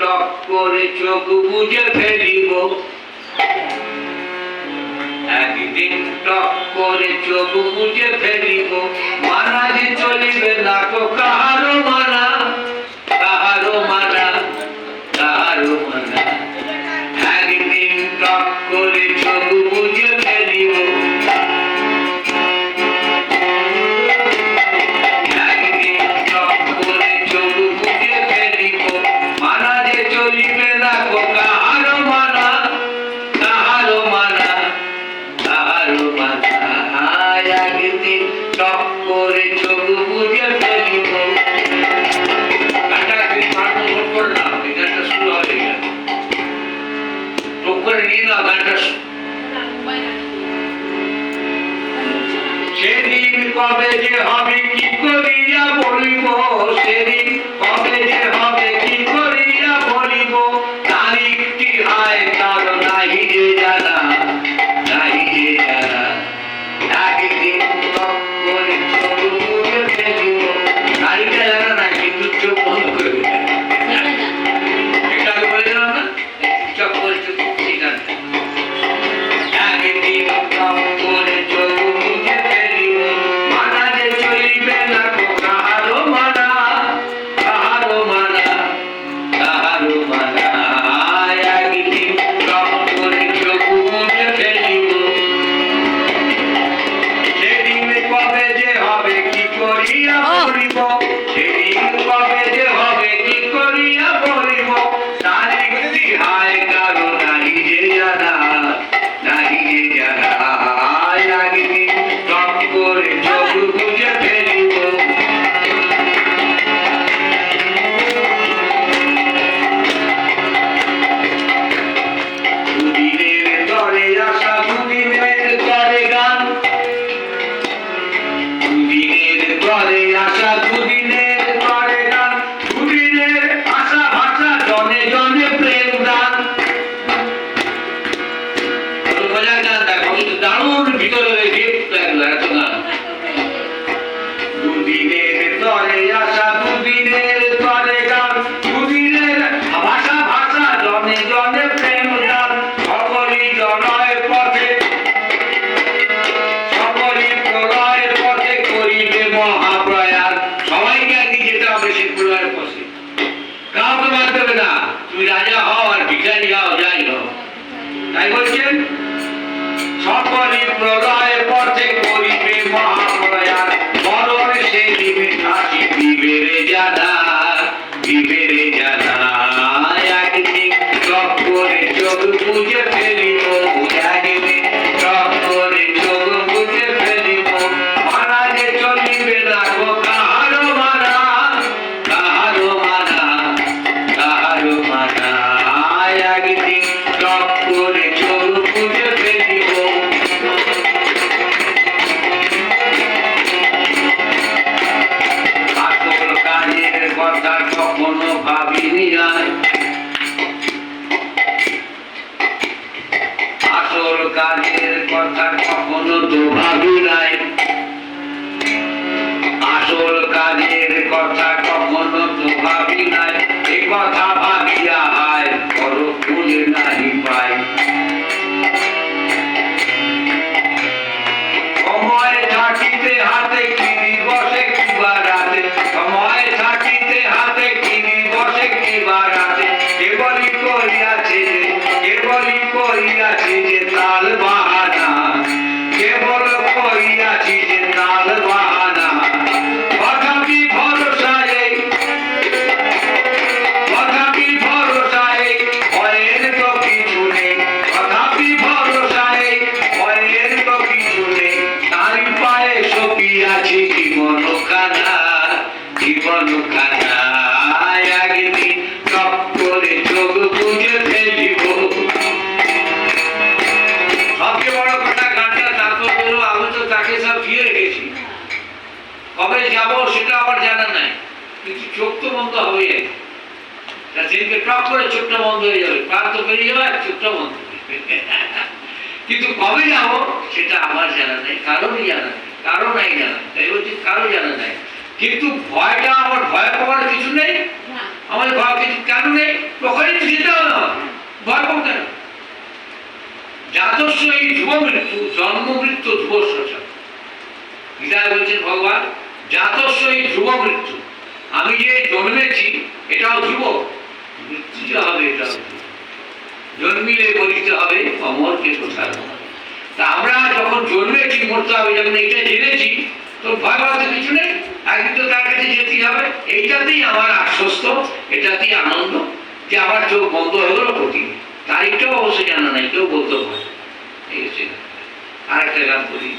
টক করে চোখ বুঝে ফেলিব। একদিন টক করে চোখ বুঝে ফেলিব। মানা যে চলিবে না তো কবে যে হবে, কি করিয়া বলিব সেদিন? কবে যে হবে, কি করিয়া বলিব? তারিখটি হয়, তার নাহি যে জানা, নাহি যে জানা। একদিন ফেলিব। তারিখটা জানা না কিন্তু চোখ বন্ধ করে এটা বলে দিলাম না? চোখ সকলই প্রলয় পথে করিবে মহাপ্রয়াণ। মরণ पीवे रे जादा पीवे रे जादा কাজের কথা কখনো তো ভাবি নাই। আসল কাজের কথা কখনো তো ভাবি নাই। এ কথা ভাবিয়া যাব সেটা আমার জানা নাই। কিন্তু চোখ তো বন্ধ হবে। সেদিনকে টক করে চোখটা বন্ধ হয়ে যাবে তো বেরিয়ে যাবে আর চোখটা বন্ধ কিন্তু কবে যাব সেটা আমার জানা নেই কারোরই জানা নেই কারও নাই জানা তাই বলছি কারও জানা নাই। কিন্তু ভয়টা আমার ভয় পাওয়ার কিছু নেই আমাদের ভয় কিছু কেন নেই? ওখানে তো যেতে হবে না ভয় পাবো কেন? জাতস্য এই ধ্রুব মৃত্যু জন্ম মৃত্যু ধ্রুব সচা গীতায় বলছেন ভগবান জাতস্য ধ্রুব মৃত্যু। আমি যে জন্মেছি, এটাও ধ্রুব। মৃত্যু যে হবে ধ্রুব। জন্মিলে বলিতে হবে, অমরকে কোথায়? তা আমরা যখন জন্মেছি, মরতে হবে যখন এইটা জেনেছি, তো ভয় পাওয়াতে কিছু নেই। একদিন তো তার কাছে যেতেই হবে। এইটাতেই আমার আশ্বস্ত, এটাতেই আনন্দ যে আমার চোখ বন্ধ গেল ক্ষতি তারিখটাও অবশ্যই জানা নাই, কেউ বলতে পারে এই হচ্ছে আরেকটা গান করি